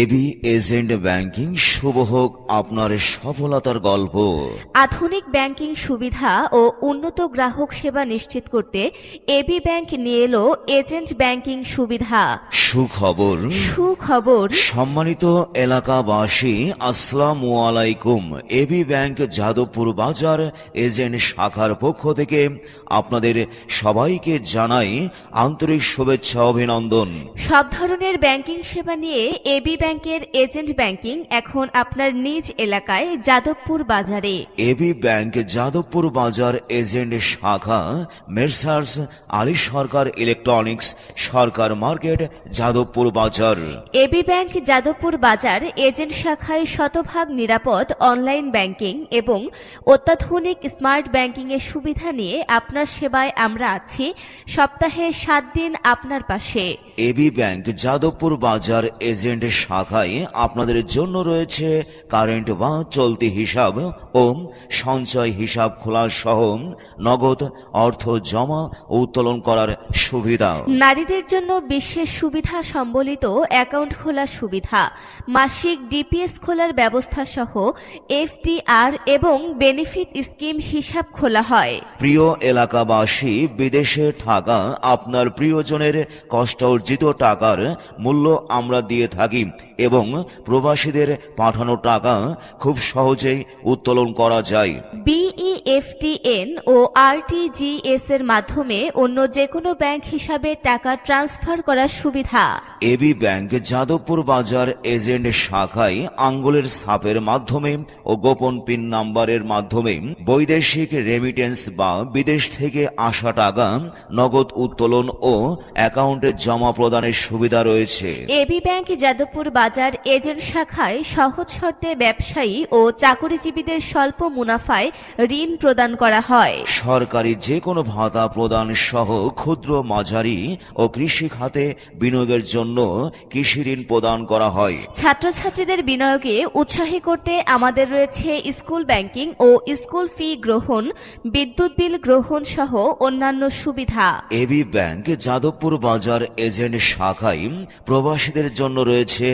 AB agent banking শুভ হোক আপনার সফলতার গল্প। আধুনিক ব্যাংকিং সুবিধা ও উন্নত গ্রাহক সেবা নিশ্চিত করতে এবি ব্যাংক নিয়ে এলো এজেন্ট ব্যাংকিং সুবিধা। সুখবর। সুখবর। সম্মানিত এলাকাবাসী আসসালামু আলাইকুম। এবি ব্যাংক যাদবপুর বাজার এজেন্ট শাখার পক্ষ থেকে আপনাদের সবাইকে জানাই আন্তরিক শুভেচ্ছা অভিনন্দন। সব ধরনের ব্যাংকিং সেবা নিয়ে এবি ব্যাংকের এজেন্ট ব্যাংকিং এখন আপনার নিজ এলাকায় যাদবপুর বাজারে। এবি ব্যাংক যাদবপুর বাজার এজেন্ট শাখা messrs Ali Sarkar electronics Sarkar market Jadavpur বাজার। এবি ব্যাংক যাদবপুর বাজার এজেন্ট শাখায় শতভাগ নিরাপদ অনলাইন ব্যাংকিং এবং অত্যাধুনিক স্মার্ট ব্যাংকিং এর সুবিধা নিয়ে আপনার সেবায় আমরা আছি। সপ্তাহে সাত দিন আপনার পাশে। এবি ব্যাংক যাদবপুর বাজার এজেন্ট শাখায় আপনাদের জন্য রয়েছে কারেন্ট বা চলতি হিসাব ও সঞ্চয় হিসাব খোলা সহ নগদ অর্থ জমা ও উত্তোলন করার সুবিধা। নারীদের জন্য বিশেষ সুবিধা সম্বলিত অ্যাকাউন্ট খোলার সুবিধা মাসিক ডিপিএস খোলার ব্যবস্থা সহ এফডিআর এবং বেনিফিট স্কিম হিসাব খোলা হয়। প্রিয় এলাকাবাসী বিদেশে থাকা আপনার প্রিয়জনের কষ্ট অর্জিত টাকার মূল্য আমরা দিয়ে থাকি। এবং প্রবাসীদের পাঠানো টাকা খুব সহজেই উত্তোলন করা যায়। বিইএফটিএন ও আরটিজিএস এর মাধ্যমে অন্য যে কোনো ব্যাংক হিসাবে টাকা ট্রান্সফার করার সুবিধা। এবি ব্যাংক যাদবপুর বাজার এজেন্ট শাখায় আঙ্গুলের ছাপের মাধ্যমে ও গোপন পিন নাম্বারের মাধ্যমে বৈদেশিক রেমিটেন্স বা বিদেশ থেকে আসা টাকা নগদ উত্তোলন ও অ্যাকাউন্টে জমা প্রদানের সুবিধা রয়েছে। এবি ব্যাংক যাদবপুর বাজার এজেন্ট শাখায় সহজ শর্তে ব্যবসায়ী ও চাকরিজীবীদের স্বল্প মুনাফায় ঋণ প্রদান করা হয়। সরকারি যে কোনো ভাতা প্রদান সহ ক্ষুদ্র মাঝারি ও কৃষি খাতে বিনিয়োগের জন্য কৃষি ঋণ প্রদান করা হয়। ছাত্রছাত্রীদের বিনিয়োগে উৎসাহী করতে আমাদের রয়েছে স্কুল ব্যাংকিং ও স্কুল ফি গ্রহণ বিদ্যুৎ বিল গ্রহণ সহ অন্যান্য সুবিধা। এবি ব্যাংক যাদবপুর বাজার এজেন্ট শাখায় প্রবাসীদের জন্য রয়েছে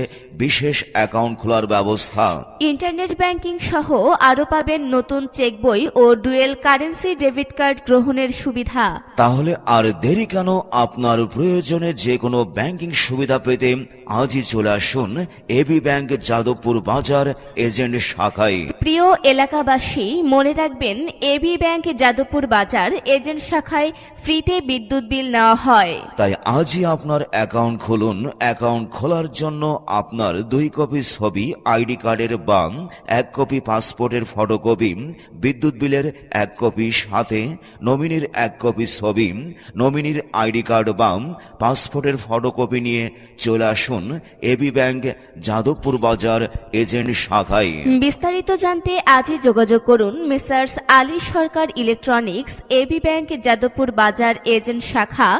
বিশেষ অ্যাকাউন্ট খোলার ব্যবস্থা। ইন্টারনেট ব্যাংকিং সহ আরও পাবেন নতুন চেক বই ও ডুয়েল কারেন্সি ডেবিট কার্ড গ্রহণের সুবিধা। তাহলে আর দেরি কেন? আপনার প্রয়োজনে যে কোনো ব্যাংকিং সুবিধা পেতে আজই চলে আসুন এবি ব্যাংক যাদবপুর বাজার এজেন্ট শাখায়। প্রিয় এলাকাবাসী মনে রাখবেন এবি ব্যাংক যাদবপুর বাজার এজেন্ট শাখায় ফ্রিতে বিদ্যুৎ বিল নেওয়া হয়। তাই আজই আপনার অ্যাকাউন্ট খুলুন। অ্যাকাউন্ট খোলার জন্য আপনার দুই কপি ছবি আইডি কার্ডের বাম এক কপি পাসপোর্টের ফটোকপি বিদ্যুৎ বিলের এক কপি সাথে নমিনির এক কপি ছবি নমিনির আইডি কার্ড বাম পাসপোর্টের ফটোকপি নিয়ে চলে আসুন এবি ব্যাংক যাদবপুর বাজার এজেন্ট শাখায়। বিস্তারিত জানতে আজই যোগাযোগ করুন messrs Ali Sarkar electronics AB bank Jadavpur বাজার এজেন্ট শাখা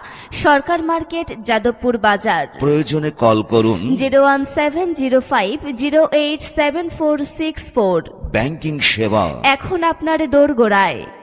সরকার মার্কেট যাদবপুর বাজার। প্রয়োজনে কল করুন। Zero one seven zero five zero eight seven four six four. Banking সেবা। এখন আপনার দোরগোড়ায়।